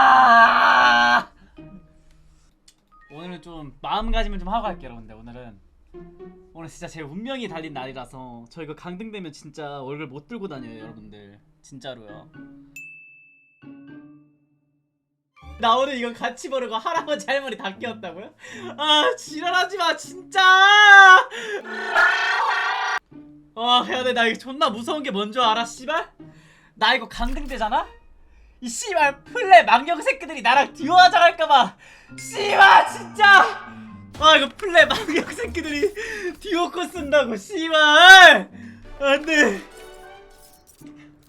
아. 오늘은 좀 마음가짐을 좀 하고 갈게요 여러분들. 오늘은. 오늘 진짜 제 운명이 달린 날이라서 저 이거 강등되면 진짜 얼굴 못 들고 다녀요 여러분들. 진짜로요. 나 오늘 이거 같이 모르고 할아버지 할머니 다 끼웠다고요? 아 지랄하지 마 진짜! 아 야, 근데 나 이거 존나 무서운 게 뭔 줄 알아 씨발? 나 이거 강등되잖아? 이 씨발 플레 망령 새끼들이 나랑 듀오 하자 할까봐. 씨발 진짜! 아 이거 플레 망령 새끼들이 듀오 코 쓴다고 씨발! 안돼.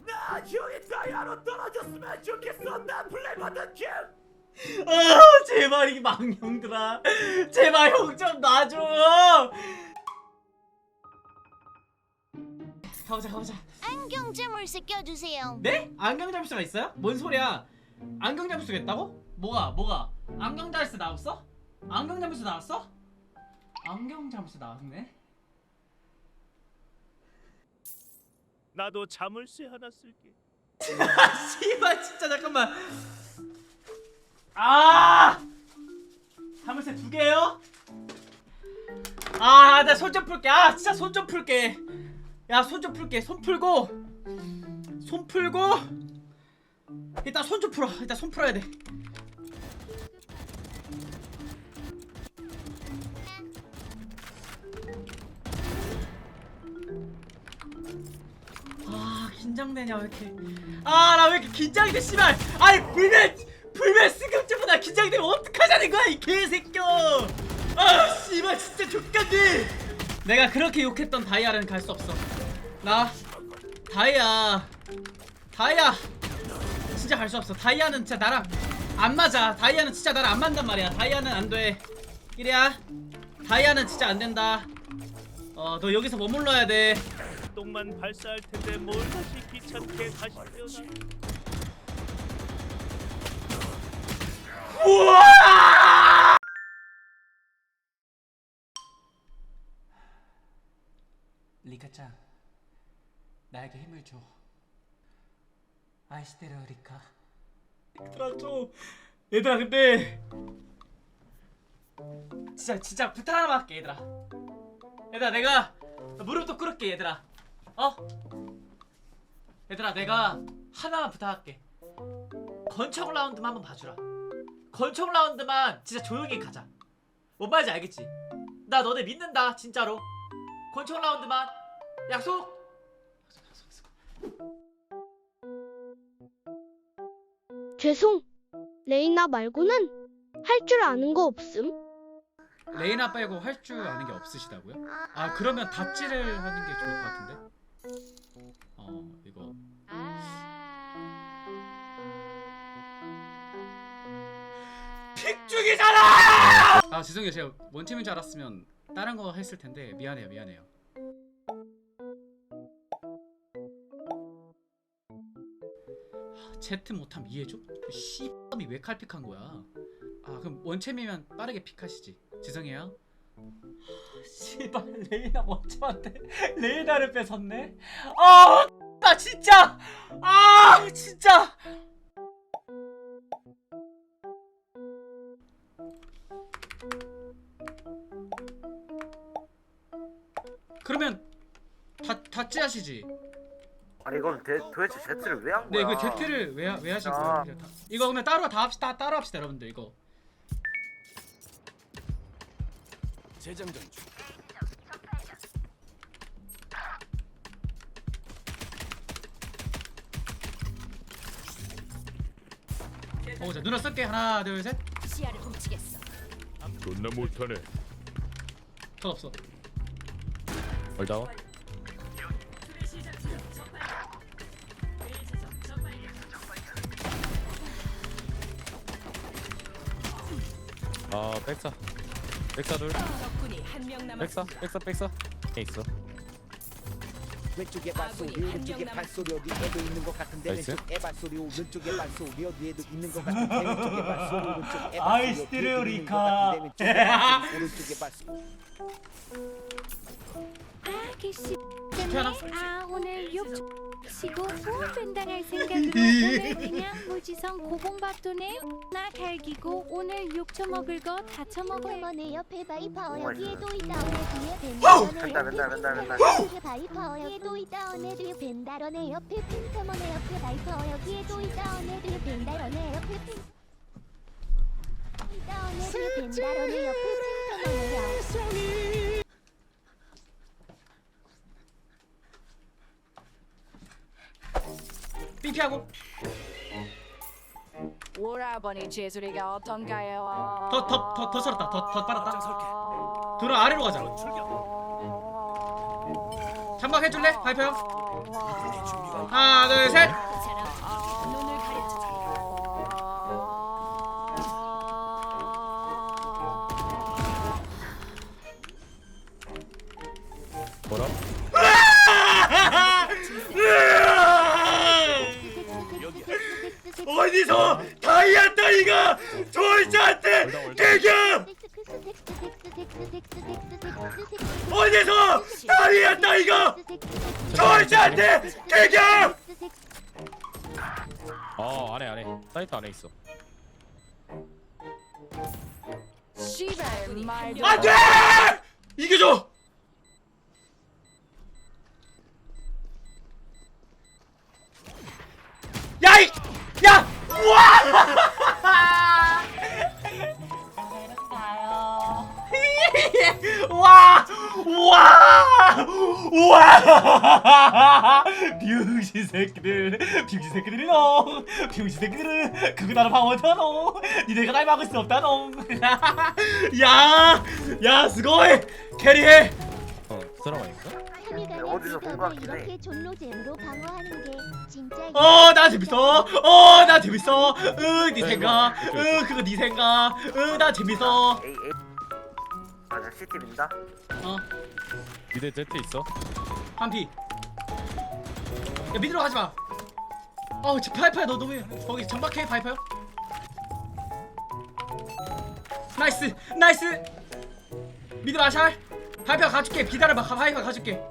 나 형이 다이아로 떨어졌으면 좋겠어. 나 플레이 버튼 킬아 제발 이 망령들아. 제발 형 좀 놔줘. 가보자 가보자 안경점을 껴주세요. 네? 안경 잡수가 있어요? 뭔 소리야? 안경 잡수가 있다고? 뭐가? 뭐가? 안경 잡수 나왔어? 안경 잡수 나왔어? 안경 잡수 나왔네? 나도 자물쇠 하나 쓸게 아 씨발 진짜 잠깐만 아 자물쇠 두 개요? 아 나 손 좀 풀게 아 진짜 손 좀 풀게 야 손 좀 풀게. 손 풀고. 손 풀고. 일단 손 좀 풀어. 일단 손 풀어야 돼. 아 긴장되냐 왜 이렇게. 아 나 왜 이렇게 긴장돼 씨발. 아이 불멸 불멸 승급제보다 긴장되면 어떡하자는 거야 이 개새끼야. 아 씨발 진짜 족같네. 내가 그렇게 욕했던 다이아는 갈 수 없어 나 다이아. 다이아. 진짜 갈 수 없어. 다이아는 진짜 나랑 안 맞아. 다이아는 진짜 나랑 안 맞단 말이야. 다이아는 안돼. 이래야 다이아는 진짜 안 된다. 어 너 여기서 머물러야 돼. 똥만 발사할 텐데 뭘 다시 귀찮게 가시려나? 우와! 리카짱, 나에게 힘을 줘. 아이스테르 리카. 얘들아 좀, 얘들아 근데 진짜 진짜 부탁 하나만 할게 얘들아. 얘들아 내가 무릎도 꿇을게 얘들아. 어? 얘들아 내가 하나만 부탁할게. 건축 라운드만 한번 봐주라. 건총 라운드만 진짜 조용히 가자. 뭔 말인지 알겠지? 나 너네 믿는다 진짜로. 건총 라운드만 약속. 죄송. 레이나 말고는 할 줄 아는 거 없음? 레이나 빼고 할 줄 아는 게 없으시다고요? 아 그러면 다찌를 하는 게 좋을 것 같은데? 어 이거 픽죽이잖아. 아 죄송해요 제가 원팀인 줄 알았으면 다른 거 했을 텐데 미안해요 미안해요 아, 채트 못함 이해줘? 씨발이 왜 칼픽한 거야 아 그럼 원챔이면 빠르게 픽하시지 죄송해요 씨발 레이나 원점한테 레이나를 뺏었네. 아, 나 진짜. 아, 진짜. 그러면 다 다 찌 하시지 아니 이건 대, 도대체 제트를 왜한 네, 거야? 그 제트를 왜, 왜 하신 아. 거예요? 다- 이거 그러면 따로 다 합시다. 따로 합시다, 여러분들 이거. 재장전 중 어, 자 누나 쓸게 하나, 둘, 셋. 시야를 훔치겠어. 존나 못하네 더 없어. 얼다운 아 백사. 백사 둘. 적군이 한 명 백사 백사 백사. 에 있어 왼쪽에 발소리 오른쪽에 발소리 어디에도 있는 것 같은데 나이스. 왼쪽에 발소리 오른쪽에 발소리 어디에도 있는 것 같은데 왼쪽에 발소리 오른쪽에 아이스 발소리 어디에도 있는 것 리카. 같은데 왼쪽에 발소리 오른쪽에 발소리 태어나. 때문에 아 오늘 욕 시고 후원 벤당할 생각으로 오늘 그냥 무지성 고봉밥도네 나 갈기고 오늘 욕 처먹을 거 다 처먹어 내 옆에 바이퍼 여기에도 있다 어내 뒤에 바이퍼 여기에도 있다 어내 뒤에 벤달 어내 옆에 핑크머 내 옆에 바이퍼 여기에도 있다 어내 뒤에 벤달 어내 옆에 핑 있다 어내 뒤에 벤달 어내 옆에 핑크머 내 옆에 삐피하고. 오라버니 제수리가 어떤가요? 더 더 더더 살았다. 더더 빨았다. 돌아 아래로 가자. 장막 해줄래? 발표 형? 하나 둘셋 어디서 다이아 따위가 조이스한테 개겨 어디서 다이아 따위가 조이스한테 개겨 어 안해 안해 사이트 안에 있어. 안돼! 이겨줘! 야이 야 우와 와! 와! 와! 병신 새끼들, 병신 새끼들이노, 병신 새끼들은 그거 나를 방어하노. 니네가 날 막을 수 없다노. 야, 야, 스고이 캐리해. 어 드라마인가? 어디서 본것 같긴 해. 이렇게 존로잼으로 방어하는 게 진짜 어, 나 재밌어. 어, 나 재밌어. 으, 니 네, 생각. 이거, 으, 그거 니 생각. 으, 나 재밌어. CT 민다 어, 미드 Z 있어 한피. 야, 미드로 가지 마. 어, 저 파이파야 너 너무 거기 정박해 파이파요. 나이스, 나이스. 미드 마샬. 파이파 가줄게. 기다려봐. 파이파 가줄게.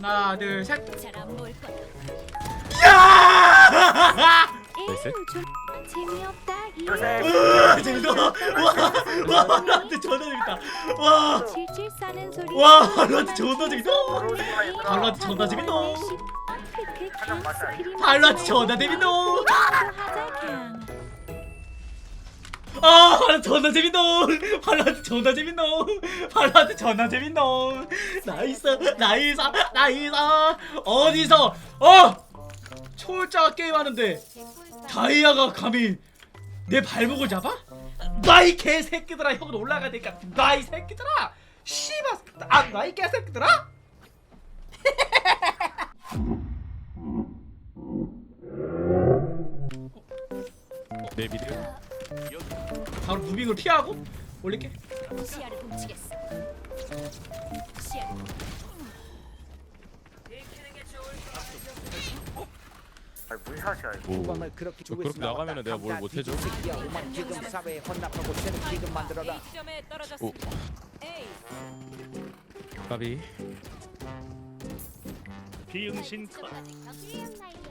하나, 둘, 셋. 잘안 보일 거야 야! 나이스. 에휴 좀 재미없다 이 재밌어. 와, 와, 나한테 존나 재밌다. 와, 칠칠 싸는 소리 와, 나한테 존나 재밌어. 발로한테 발로한테 존나 맞아. 발로한테 존나. 하자 그냥 아, 발로 존나 재밌노. 발로한테 존나 재밌노. 발로한테 존나 재밌노. 나이스, 나이스, 나이스. 어디서, 어? 초월자 게임 하는데 다이아가 감히 내 발목을 잡아? 나이 개새끼들아 형은 올라가야 되니까 나이 새끼들아 씨발 아 나이 개새끼들아 내 미드 바로 무빙을 피하고 올릴게. 시야를 훔치겠어. 시야를 아니 문샷이야 이거 오. 공방을 그렇게 저 위해서 그렇게 나가면은 내가 뭘. 못해줘? 새끼야 오만 지금 사회에 헌납하고 새는 지금 만들어라. 점에 오 떨어졌습니다 에이. 까비.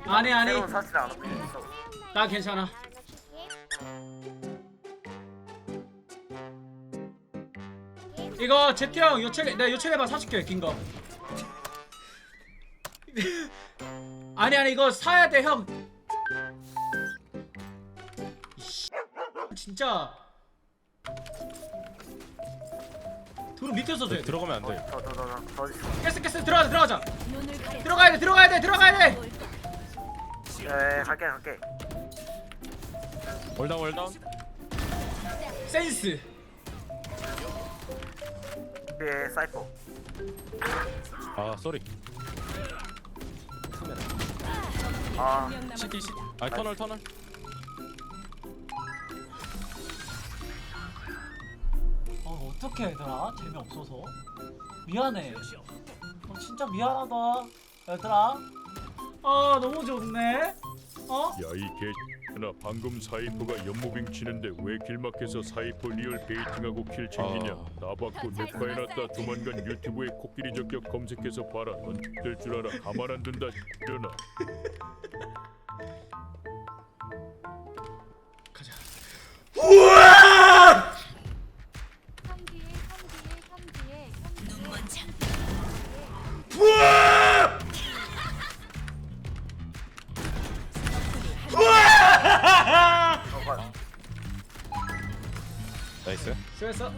아니 아니. 새로운 사실 안 오고 있어 나 괜찮아 이거 제트 형 요책 내가 요책에만 사줄게 긴거. 아니 아니 이거 사야 돼형. 진짜. 도로 밑에서 줘야 돼. 들어가면 안돼. 더더더더 깼어 깼어 들어가자 들어가자. 들어가야 돼 들어가야 돼 들어가야 돼. 거야 예 갈게 갈게. 월다운 월다운. 센스 뒤에 사이퍼. 아 쏘리. 아. CT CT 아 터널 터널. 어 어떡해 얘들아? 재미없어서. 미안해. 어, 진짜 미안하다 얘들아. 아 너무 좋네 어? 야이 개 그나 방금 사이퍼가 연무빙 치는데 왜 길막해서 사이퍼 리얼 베이팅하고 킬 챙기냐? 아. 나 받고 내 파해놨다. 조만간 유튜브에 코끼리 적격 검색해서 봐라. 넌될줄 알아. 가만 안 둔다 일어나 가자. 성지 나이스. 수고했어.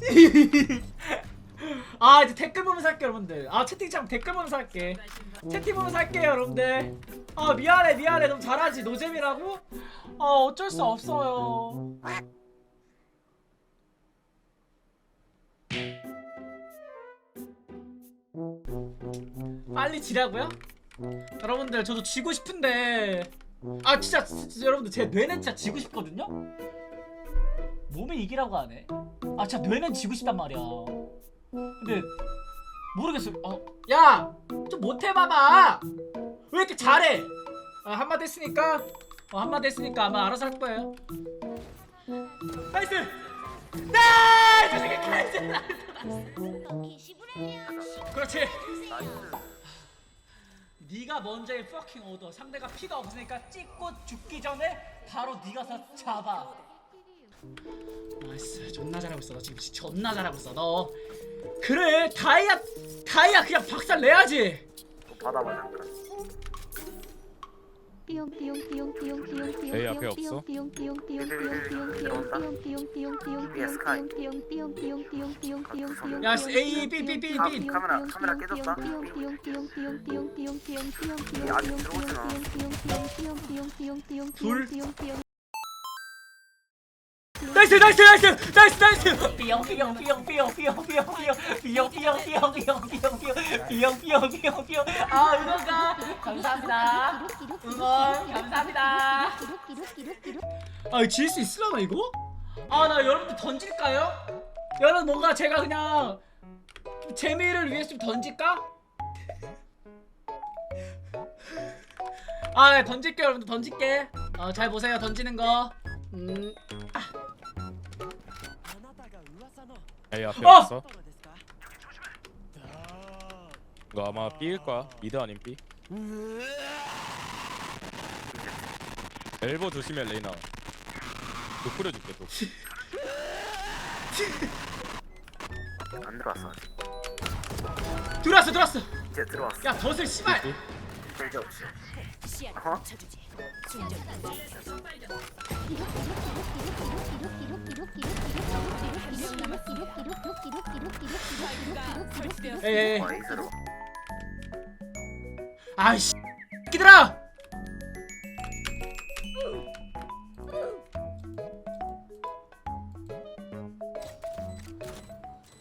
아 이제 댓글 보면서 할게 여러분들. 아 채팅창 댓글 보면서 할게. 채팅 보면서 할게요 여러분들. 아 미안해 미안해 너무 잘하지 노잼이라고? 아 어쩔 수 없어요. 빨리 지라고요? 여러분들 저도 지고 싶은데 아 진짜, 진짜 여러분들 제 뇌는 진짜 지고 싶거든요? 몸이 이기라고 하네. 아, 진짜 뇌는 지고 싶단 말이야. 근데 모르겠어. 어, 야, 좀 못해봐봐. 왜 이렇게 잘해? 아, 한마디 했으니까, 어, 한마디 했으니까 아마 알아서 할 거예요. 나이스. 나이스. 나이스. 그렇지. 네가 먼저의 fucking 오더. 상대가 피가 없으니까 찍고 죽기 전에 바로 네가 서 잡아. 나이스 존나 잘하고 있어 너 지금 진짜 존나 잘하고 있어 너 그래 다이아 다이아 그냥 박살 내야지 받아보자 그럼 에이, 앞에 없어? 야 A B B B B 카메라 카메라 깨졌다 이 아직 들어오지 마 둘. 나이스 나이스 나이스 나이스 나이스 삐용 삐용 삐용 삐용 삐용 삐용 삐용 삐용 삐용 삐용 삐용 삐용 삐용 삐용 삐용 삐용 아 응원가 감사합니다 응원 감사합니다 아질 수 있으려나 이거? 아 나 여러분들 던질까요? 여러분 뭔가 제가 그냥 재미를 위해서 좀 던질까? 아 네, 던질게 여러분들 던질게 어, 잘 보세요 던지는 거 음. 에이 앞에 어! 없어. 이거 아마 B일 거야. 미드 아닌 B. 엘보 조심해 레이나. 너 뿌려줄게 또. 안 들어왔어 아직 들어왔어 들어왔어 이제 들어왔어 야 덫을 씨발 없이 어? 에이 아이씨 끼들아!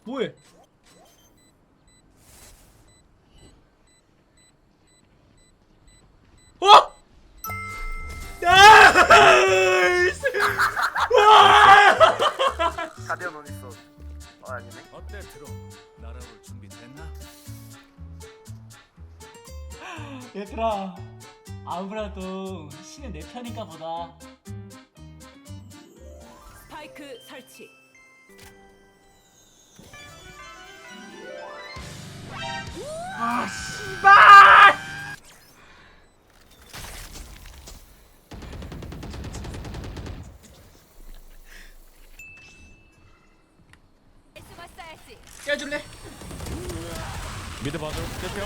뭐해 편인가 보다 스파이크 설치. 아 씨발. 깨줄래? 미드 봐줘. 깨펴.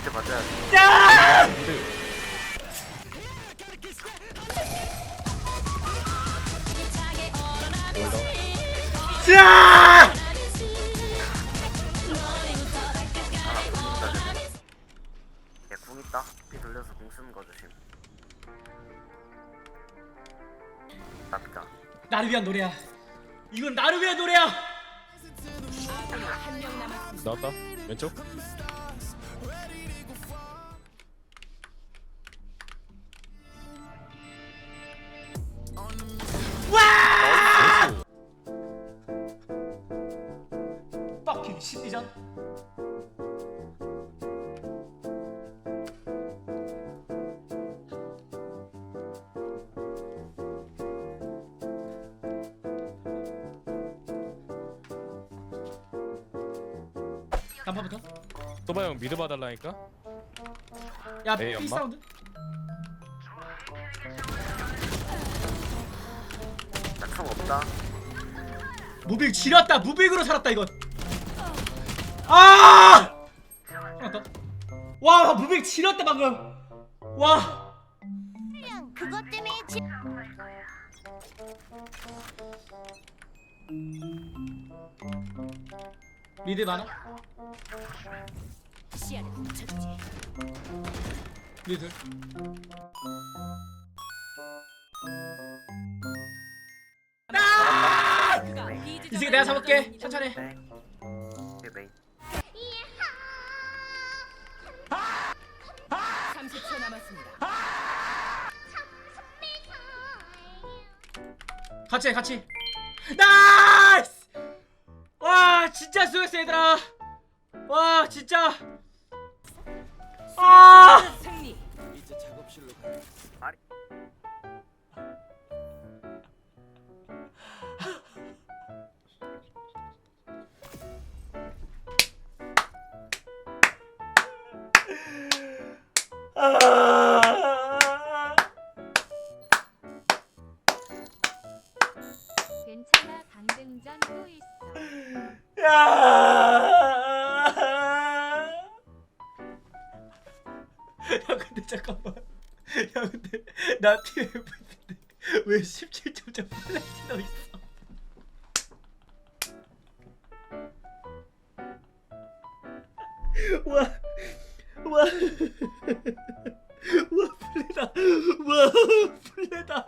이제 맞아야지 야! 미드. 나를 위한 노래야. 이건 나를 위한 노래야. 나왔다. 왼쪽. 단파부터? 소바 형 미드 봐달라니까? 야 에이, 엄마? 사운드? 나총 없다. 무빙 지렸다. 무빙으로 살았다 이건. 아! 하나 더와 무빙 지렸다 방금. 와. 그것 때문에 지 미드 많아. 미드 이 새끼 내가 잡을게 천천히 네 이게 메인 30초 남았습니다. 같이 해 같이 나이스 와 진짜 수고했어 얘들아 와 진짜 아 승리. 이제 작업실로 가. 괜찮아 강등전 또 있어 야. 야 근데 잠깐만. 야 근데 나 TF인데 왜 17점점 플래티넘 있어? 와, 와, 와 플레다, 와 플레다.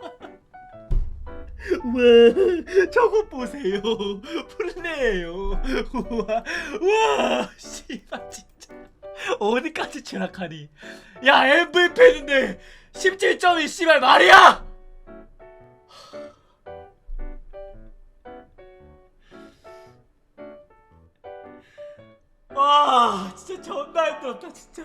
와 저거 보세요 플레예요. 우와. 우와 씨발 진짜. 어디까지 추락하니? 야 MVP인데 17점이 씨발 말이야! 와 진짜 존나 힘들었다 진짜